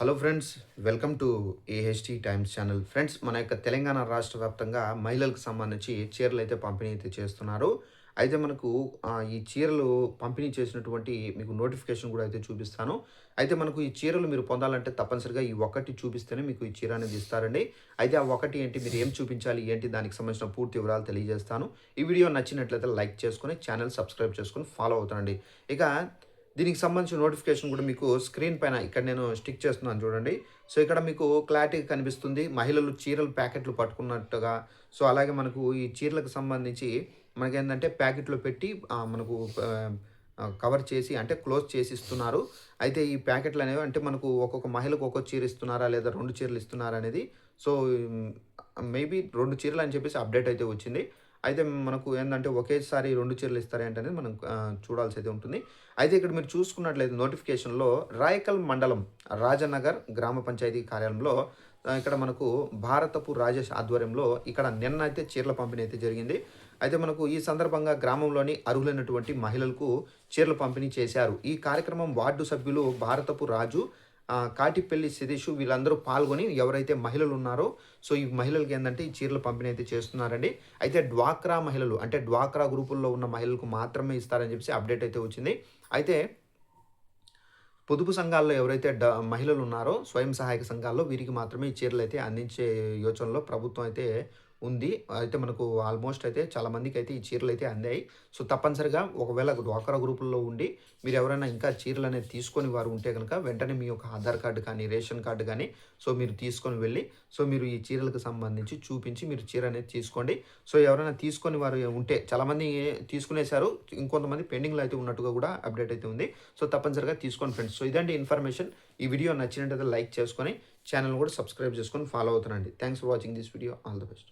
Hello friends welcome to AHT times channel friends మన యొక్క తెలంగాణ రాష్ట్ర వ్యాప్తంగా మహిళలకు సంబంధించి చీరలు అయితే పంపిణీ అయితే చేస్తున్నారు. అయితే మనకు ఈ చీరలు పంపిణీ చేసినటువంటి మీకు నోటిఫికేషన్ కూడా అయితే చూపిస్తాను. అయితే మనకు ఈ చీరలు మీరు పొందాలంటే తప్పనిసరిగా ఈ ఒక్కటి చూపిస్తేనే మీకు ఈ చీర అనేది ఇస్తారండి. అయితే ఆ ఒకటి ఏంటి మీరు ఏం చూపించాలి ఏంటి దానికి సంబంధించిన పూర్తి వివరాలు తెలియజేస్తాను. ఈ వీడియో నచ్చినట్లయితే లైక్ చేసుకొని ఛానల్ సబ్స్క్రైబ్ చేసుకొని ఫాలో అవుతానండి. ఇక దీనికి సంబంధించిన నోటిఫికేషన్ కూడా మీకు స్క్రీన్ పైన ఇక్కడ నేను స్టిక్ చేస్తున్నాను చూడండి. సో ఇక్కడ మీకు క్లారిటీ కనిపిస్తుంది. మహిళలు చీరలు ప్యాకెట్లు పట్టుకున్నట్టుగా. సో అలాగే మనకు ఈ చీరలకు సంబంధించి మనకేంటంటే ప్యాకెట్లో పెట్టి మనకు కవర్ చేసి అంటే క్లోజ్ చేసి ఇస్తున్నారు. అయితే ఈ ప్యాకెట్లు అనేవి అంటే మనకు ఒక్కొక్క మహిళకు ఒక్కొక్క చీర ఇస్తున్నారా లేదా రెండు చీరలు ఇస్తున్నారా అనేది. సో మేబీ రెండు చీరలు అని చెప్పేసి అప్డేట్ అయితే వచ్చింది. అయితే మనకు ఏంటంటే ఒకేసారి రెండు చీరలు ఇస్తారా ఏంటనేది మనం చూడాల్సి అయితే ఉంటుంది. అయితే ఇక్కడ మీరు చూసుకున్నట్లయితే నోటిఫికేషన్లో రాయకల్ మండలం రాజనగర్ గ్రామ పంచాయతీ కార్యాలయంలో ఇక్కడ మనకు భారతపు రాజేష్ ఆధ్వర్యంలో ఇక్కడ నిన్న అయితే చీరల పంపిణీ అయితే జరిగింది. అయితే మనకు ఈ సందర్భంగా గ్రామంలోని అర్హులైనటువంటి మహిళలకు చీరలు పంపిణీ చేశారు. ఈ కార్యక్రమం వార్డు సభ్యులు భారతపు రాజు కాటిపల్లి శిరీష్ వీళ్ళందరూ పాల్గొని ఎవరైతే మహిళలు ఉన్నారో సో ఈ మహిళలకి ఏంటంటే ఈ చీరల పంపిణీ అయితే చేస్తున్నారండి. అయితే డ్వాక్రా మహిళలు అంటే డ్వాక్రా గ్రూపుల్లో ఉన్న మహిళలకు మాత్రమే ఇస్తారని చెప్పి అప్డేట్ అయితే వచ్చింది. అయితే పొదుపు సంఘాల్లో ఎవరైతే డ మహిళలు ఉన్నారో స్వయం సహాయక సంఘాల్లో వీరికి మాత్రమే ఈ చీరలు అయితే అందించే యోచనలో ప్రభుత్వం అయితే ఉంది. అయితే మనకు ఆల్మోస్ట్ అయితే చాలా మందికి అయితే ఈ చీరలు అయితే అందాయి. సో తప్పనిసరిగా ఒకవేళ డ్వాక్రా గ్రూపుల్లో ఉండి మీరు ఎవరైనా ఇంకా చీరలు అనేది తీసుకొని వారు ఉంటే కనుక వెంటనే మీ యొక్క ఆధార్ కార్డు కానీ రేషన్ కార్డు కానీ సో మీరు తీసుకొని వెళ్ళి సో మీరు ఈ చీరలకు సంబంధించి చూపించి మీరు చీర అనేది తీసుకోండి. సో ఎవరైనా తీసుకొని వారు ఉంటే చాలామంది తీసుకునేశారు. ఇంకొంతమంది పెండింగ్లో అయితే ఉన్నట్టుగా కూడా అప్డేట్ అయితే ఉంది. సో తప్పనిసరిగా తీసుకోండి ఫ్రెండ్స్. సో ఇదండి ఇన్ఫర్మేషన్. ఈ వీడియో నచ్చినట్టయితే లైక్ చేసుకొని ఛానల్ కూడా సబ్స్క్రైబ్ చేసుకొని ఫాలో అవుతానండి thanks for watching this video. All the best.